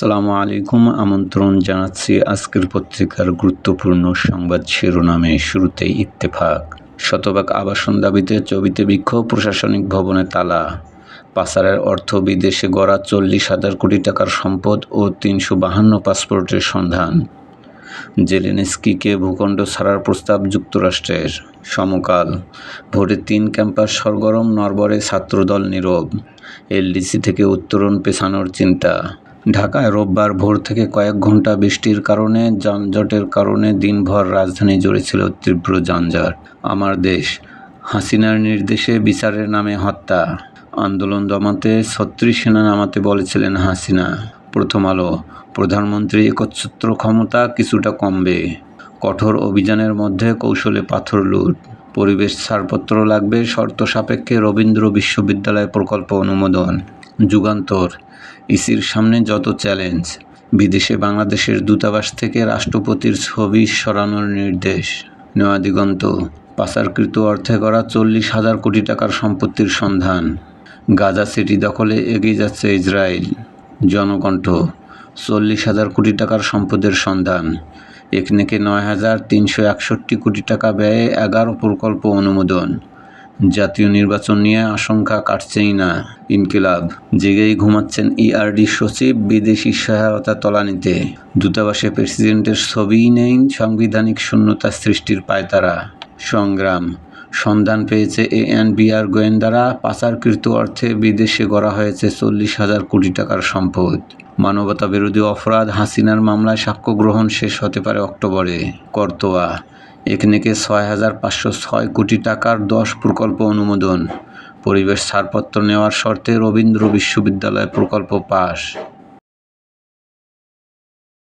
আসসালামু আলাইকুম। আমন্ত্রণ জানাচ্ছি আজকের পত্রিকার গুরুত্বপূর্ণ সংবাদ শিরোনামে শুরুতেই ইত্তেফাক। শতভাগ আবাসন দাবিতে চবিতে বিক্ষোভ, প্রশাসনিক ভবনে তালা। পাচারের অর্থ বিদেশে গড়া চল্লিশ হাজার কোটি টাকার সম্পদ ও তিনশো বাহান্ন পাসপোর্টের সন্ধান। জেলেনস্কিকে ভূখণ্ড ছাড়ার প্রস্তাব যুক্তরাষ্ট্রের। সমকাল, ভোরে তিন ক্যাম্পাস সরগরম, নরবরে ছাত্রদল নীরব। এলডিসি থেকে উত্তরণ পেছানোর চিন্তা। ঢাকায় রোববার ভোর থেকে কয়েক ঘণ্টা বৃষ্টির কারণে, যানজটের কারণে দিনভর রাজধানী জুড়ে ছিল তীব্র যানজট। আমার দেশ, হাসিনার নির্দেশে বিচারের নামে হত্যা। আন্দোলন দমাতে ছত্রিশ সেনা নামাতে বলেছিলেন হাসিনা। প্রথম আলো প্রধানমন্ত্রী একচ্ছত্র ক্ষমতা কিছুটা কমবে। কঠোর অভিযানের মধ্যে কৌশলে পাথর লুট। পরিবেশ ছাড়পত্র লাগবে শর্ত সাপেক্ষে রবীন্দ্র বিশ্ববিদ্যালয় প্রকল্প অনুমোদন। যুগান্তর। ইসির সামনে যত চ্যালেঞ্জ, বিদেশে বাংলাদেশের দূতাবাস থেকে রাষ্ট্রপতির ছবি সরানোর নির্দেশ। নয়াদিগন্ত পাচারকৃত অর্থে করা চল্লিশ হাজার কোটি টাকার সম্পত্তির সন্ধান। গাজা সিটি দখলে এগিয়ে যাচ্ছে ইসরায়েল। জনকণ্ঠ, চল্লিশ হাজার কোটি টাকার সম্পদের সন্ধান। একনেকে নয় হাজার তিনশো একষট্টি কোটি টাকা ব্যয়ে এগারো প্রকল্প অনুমোদন। জাতীয় নির্বাচন নিয়ে আশঙ্কা কাটছেই না ইনকিলাব। জেগেই ঘুমাচ্ছেন ইআরডি সচিব, বিদেশি সহায়তা তলানিতে। দূতাবাসে প্রেসিডেন্টের ছবিই নেই সাংবিধানিক শূন্যতা সৃষ্টির পায়তারা। সংগ্রাম। সন্ধান পেয়েছে এএনবিআর গোয়েন্দারা। পাচারকৃত অর্থে বিদেশে গড়া হয়েছে চল্লিশ হাজার কোটি টাকার সম্পদ। মানবতা বিরোধী অপরাধ হাসিনার মামলায় সাক্ষ্য গ্রহণ শেষ হতে পারে অক্টোবরে। করতোয়া। একনেকে ছয় হাজার পাঁচশো ছয় কোটি টাকার দশ প্রকল্প অনুমোদন। পরিবেশ ছাড়পত্র নেওয়ার শর্তে রবীন্দ্র বিশ্ববিদ্যালয় প্রকল্প পাস